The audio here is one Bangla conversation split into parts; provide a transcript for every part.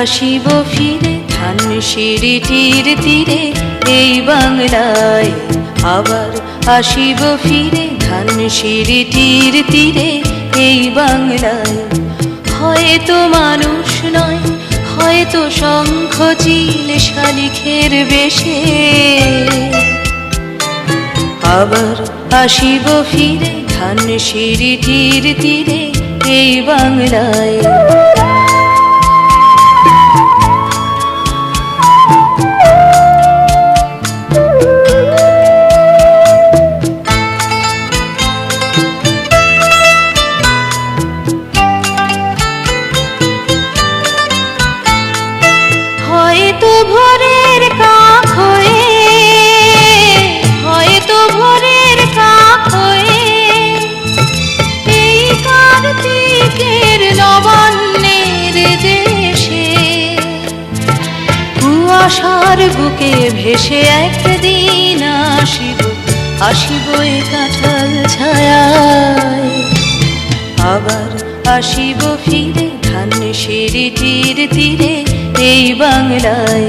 আসিব ফিরে ধান সিঁড়িটির তীরে এই বাংলায়। আবার আসিব ফিরে ধান সিঁড়িটির তীরে এই বাংলায়। হয়তো মানুষ নয়, হয়তো শঙ্খ চিল শালিখের বেশে। আবার আসিব ফিরে ধান সিঁড়িটির তীরে, এই বাংলায়। কুয়াশার বুকে ভেসে একদিন আসিব আসিব এ কাঁঠাল ছায়ায়। আবার আসিব ফিরে ধান সিঁড়ি তীর তীরে এই বাংলায়।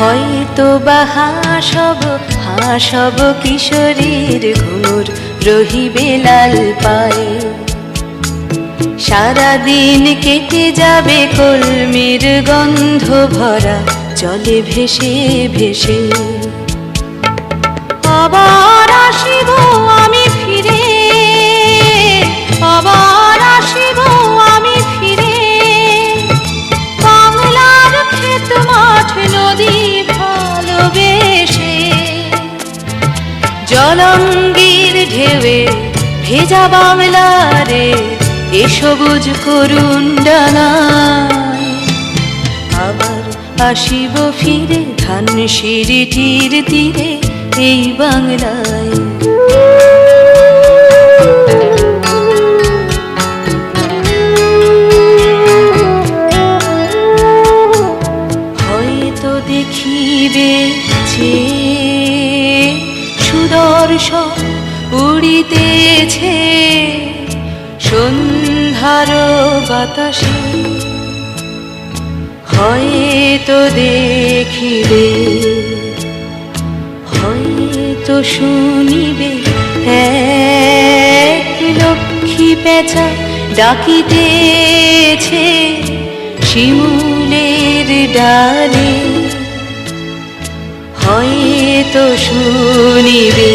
হয়তো বা হাসব হাসব কিশোরীর ঘোর রহিবে লাল পায়ে। সারাদিন কেটে যাবে কলমির গন্ধ ভরা চলে ভেসে ভেসে। আবার ভেজা বাংলারে এ সবুজ করুণ ডানায় আবার আসিব ফিরে ধান সিঁড়িটির তীরে এই বাংলায়। হয়তো দেখিবে সুদর্শন উড়িতেছে সন্ধ্যার বাতাসে। হয়তো দেখিবে, হয়তো শুনিবে এক লক্ষ্মী পেঁচা ডাকিতেছে শিমুলের ডালে। হয়তো শুনিবে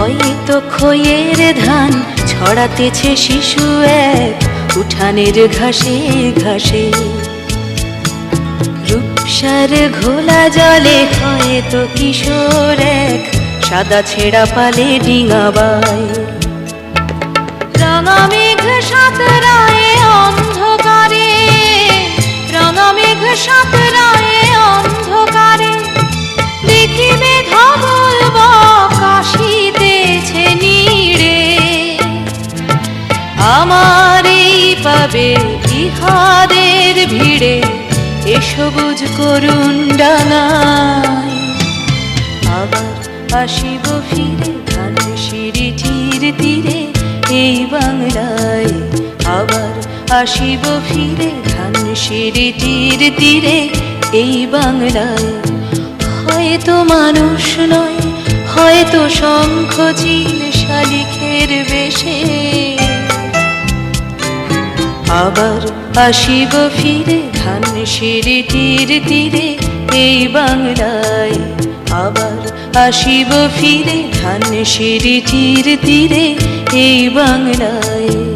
হয়তো খয়ের ধান ছড়াতেছে শিশু এক উঠানের ঘাসে ঘাসে। রূপসার ঘোলা জলে হয়তো কিশোর এক সাদা ছেঁড়া পালে ডিঙাবায় রাঙা মেঘ সাঁতরায় অন্ধকারে, রাঙা মেঘ সাঁতরায় পাবে ইহাদের ভিড়ে। এ সবুজ করুণ ডানায় আবার আসিব ফিরে ধান সিঁড়িটির তীরে এই বাংলায়। আবার আসিব ফিরে ধান সিঁড়িটির তীরে এই বাংলায়। হয়তো মানুষ নয়, হয়তো শঙ্খ চিল শালিখের বেশে। আবার আসিব ফিরে ধান তীর তীরে এই বাংলায়। আবার আসিব ফিরে ধান তীর তীরে এই বাংলায়।